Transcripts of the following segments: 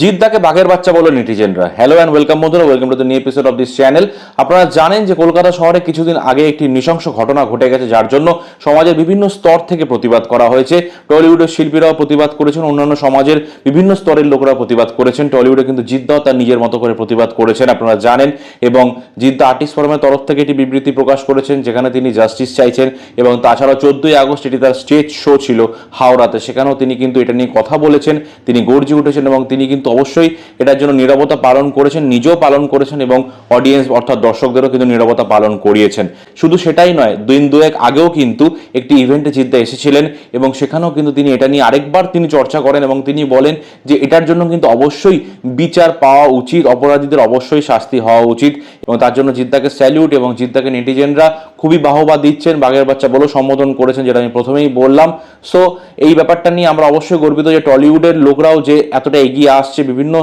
জিদ্দাকে বাঘের বাচ্চা বলে নেটিজেনরা। হ্যালো অ্যান্ড ওয়েলকাম বন্ধুরা welcome to the new episode of this channel আপনারা জানেন যে কলকাতা শহরে কিছুদিন আগে একটি নৃশংস ঘটনা ঘটে গেছে, যার জন্য সমাজের বিভিন্ন স্তর থেকে প্রতিবাদ করা হয়েছে। টলিউডের শিল্পীরাও প্রতিবাদ করেছেন, অন্যান্য সমাজের বিভিন্ন স্তরের লোকেরা প্রতিবাদ করেছেন। টলিউডে কিন্তু জিদ্দাও তার নিজের মতো করে প্রতিবাদ করেছেন, আপনারা জানেন। এবং জিদ্দা আর্টিস্ট ফোরামের তরফ থেকে একটি বিবৃতি প্রকাশ করেছেন, যেখানে তিনি জাস্টিস চাইছেন। এবং তাছাড়া চোদ্দই আগস্ট এটি তার স্টেজ শো ছিল হাওড়াতে। সেখানেও তিনি কিন্তু এটা নিয়ে কথা বলেছেন, তিনি গর্জে উঠেছেন এবং তিনি কিন্তু অবশ্যই এটার জন্য নিরবতা পালন করেছেন, নিজেও পালন করেছেন এবং অডিয়েন্স অর্থাৎ দর্শকদেরও কিন্তু নিরবতা পালন করিয়েছেন। শুধু সেটাই নয় দিন দুয়েক আগেও কিন্তু একটি ইভেন্টে জিদ্দা এসেছিলেন এবং সেখানেও কিন্তু তিনি এটা নিয়ে আরেকবার তিনি চর্চা করেন এবং তিনি বলেন যে এটার জন্য কিন্তু অবশ্যই বিচার পাওয়া উচিত, অপরাধীদের অবশ্যই শাস্তি হওয়া উচিত এবং তার জন্য জিদ্দাকে স্যালিউট এবং জিদ্দাকে নেটিজেনরা খুবই বাহবা দিচ্ছেন বাঘের বাচ্চা বলেও সম্বোধন করেছেন, যেটা আমি প্রথমেই বললাম। সো এই ব্যাপারটা নিয়ে আমরা অবশ্যই গর্বিত যে টলিউডের লোকরাও যে এতটা এগিয়ে আসছে, বিভিন্ন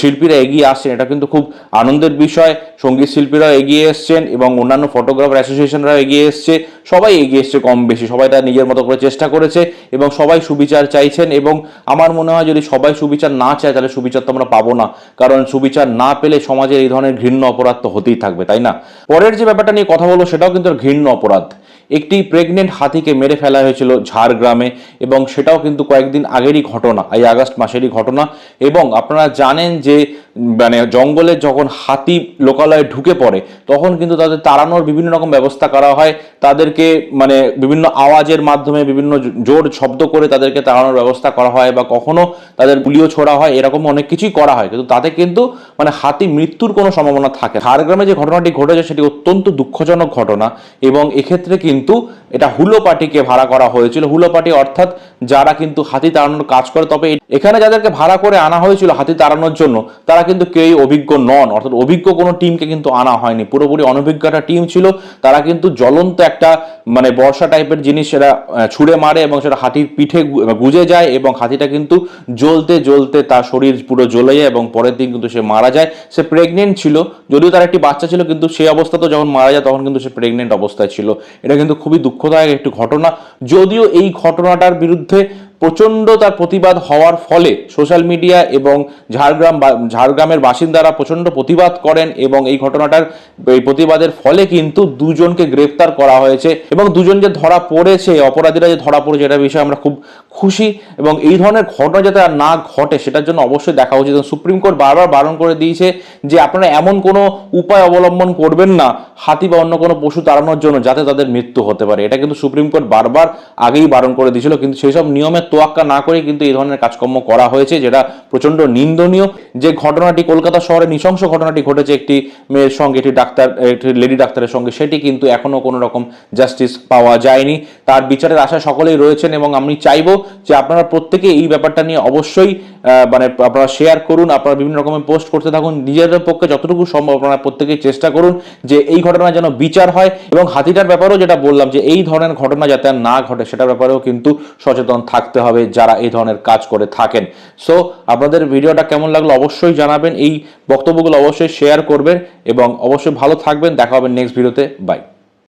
শিল্পীরা এগিয়ে আসছেন, এটা কিন্তু খুব আনন্দের বিষয়। সংগীত শিল্পীরাও এগিয়ে এসছেন এবং অন্যান্য ফটোগ্রাফার অ্যাসোসিয়েশনরাও এগিয়ে এসছে। সবাই এগিয়ে এসছে কম বেশি, সবাই তার নিজের মতো করে চেষ্টা করেছে এবং সবাই সুবিচার চাইছেন এবং আমার মনে হয় যদি সবাই সুবিচার না চায়, তাহলে সুবিচার তো আমরা পাবো না। কারণ সুবিচার না পেলে সমাজের এই ধরনের ঘৃণ্য অপরাধ তো হতেই থাকবে, তাই না? পরের যে ব্যাপারটা নিয়ে কথা বলব, সেটাও কিন্তু ঘৃণ্য অপরাধ। একটি প্রেগনেন্ট হাতিকে মেরে ফেলা হয়েছিল ঝাড়গ্রামে এবং সেটাও কিন্তু কয়েকদিন আগেরই ঘটনা, এই আগস্ট মাসেরই ঘটনা। এবং আপনারা জানেন যে মানে জঙ্গলে যখন হাতি লোকালয়ে ঢুকে পড়ে, তখন কিন্তু তাদের তাড়ানোর বিভিন্ন রকম ব্যবস্থা করা হয়। তাদেরকে মানে বিভিন্ন আওয়াজের মাধ্যমে বিভিন্ন জোর শব্দ করে তাদেরকে তাড়ানোর ব্যবস্থা করা হয় বা কখনো তাদের গুলিও ছোড়া হয়, এরকম অনেক কিছুই করা হয়। কিন্তু তাতে কিন্তু মানে হাতি মৃত্যুর কোনো সম্ভাবনা থাকে। ঝাড়গ্রামে যে ঘটনাটি ঘটেছে, সেটি অত্যন্ত দুঃখজনক ঘটনা এবং এক্ষেত্রে কিন্তু এটা হুলো পার্টিকে ভাড়া করা হয়েছিল। হুলো পার্টি অর্থাৎ যারা কিন্তু হাতি তাড়ানোর কাজ করে, তবে এখানে যাদেরকে ভাড়া করে আনা হয়েছিল হাতি তাড়ানোর জন্য, তারা কিন্তু কেউই অভিজ্ঞ নন, অর্থাৎ অভিজ্ঞ কোনো টিমকে কিন্তু আনা হয়নি। পুরোপুরি অনভিজ্ঞ একটা টিম ছিল, তারা কিন্তু জ্বলন্ত একটা মানে বর্ষা টাইপের জিনিস সেটা ছুঁড়ে মারে এবং সেটা হাতির পিঠে গুজে যায় এবং হাতিটা কিন্তু জ্বলতে জ্বলতে তার শরীর পুরো জ্বলে যায় এবং পরের দিন কিন্তু সে মারা যায়। সে প্রেগনেন্ট ছিল, যদিও তার একটি বাচ্চা ছিল, কিন্তু সেই তো যখন মারা যায় তখন কিন্তু সে প্রেগনেন্ট অবস্থায় ছিল। এটা কিন্তু খুবই দুঃখদায়ক একটি ঘটনা। যদিও এই ঘটনাটার বিরুদ্ধে প্রচণ্ড তার প্রতিবাদ হওয়ার ফলে সোশ্যাল মিডিয়া এবং ঝাড়গ্রাম ঝাড়গ্রামের বাসিন্দারা প্রচণ্ড প্রতিবাদ করেন এবং এই ঘটনাটার, এই প্রতিবাদের ফলে কিন্তু দুজনকে গ্রেফতার করা হয়েছে এবং দুজন যে ধরা পড়েছে, অপরাধীরা যে ধরা পড়েছে এটা বিষয়ে আমরা খুব খুশি এবং এই ধরনের ঘটনা যাতে আর না ঘটে সেটার জন্য অবশ্যই দেখা উচিত। সুপ্রিম কোর্ট বারবার বারণ করে দিয়েছে যে আপনারা এমন কোনো উপায় অবলম্বন করবেন না, হাতি বা অন্য কোনো পশু তাড়ানোর জন্য যাতে তাদের মৃত্যু হতে পারে। এটা কিন্তু সুপ্রিম কোর্ট বারবার আগেই বারণ করে দিয়েছিল, কিন্তু সেই সব নিয়মের তোয়াক্কা না করে কিন্তু এই ধরনের কাজকর্ম করা হয়েছে, যেটা প্রচণ্ড নিন্দনীয়। যে ঘটনাটি কলকাতা শহরে নৃশংস ঘটনাটি ঘটেছে, একটি মেয়ের সঙ্গে, একটি ডাক্তার, একটি লেডি ডাক্তারের সঙ্গে, সেটি কিন্তু এখনও কোনো রকম জাস্টিস পাওয়া যায়নি। তার বিচারের আশা সকলেই রয়েছেন এবং আমি চাইব যে আপনারা প্রত্যেকে এই ব্যাপারটা নিয়ে অবশ্যই মানে আপনারা শেয়ার করুন, আপনারা বিভিন্ন রকমের পোস্ট করতে থাকুন, নিজেদের পক্ষে যতটুকু সম্ভব আপনারা প্রত্যেকেই চেষ্টা করুন যে এই ঘটনা যেন বিচার হয় এবং হাতিটার ব্যাপারেও যেটা বললাম যে এই ধরনের ঘটনা যাতে না ঘটে, সেটার ব্যাপারেও কিন্তু সচেতন থাকতে হবে যারা এই ধরনের কাজ করে থাকেন। সো আপনাদের ভিডিওটা কেমন লাগল অবশ্যই জানাবেন, এই বক্তব্যগুলো অবশ্যই শেয়ার করবেন এবং অবশ্যই ভালো থাকবেন, দেখা হবে নেক্সট ভিডিওতে বাই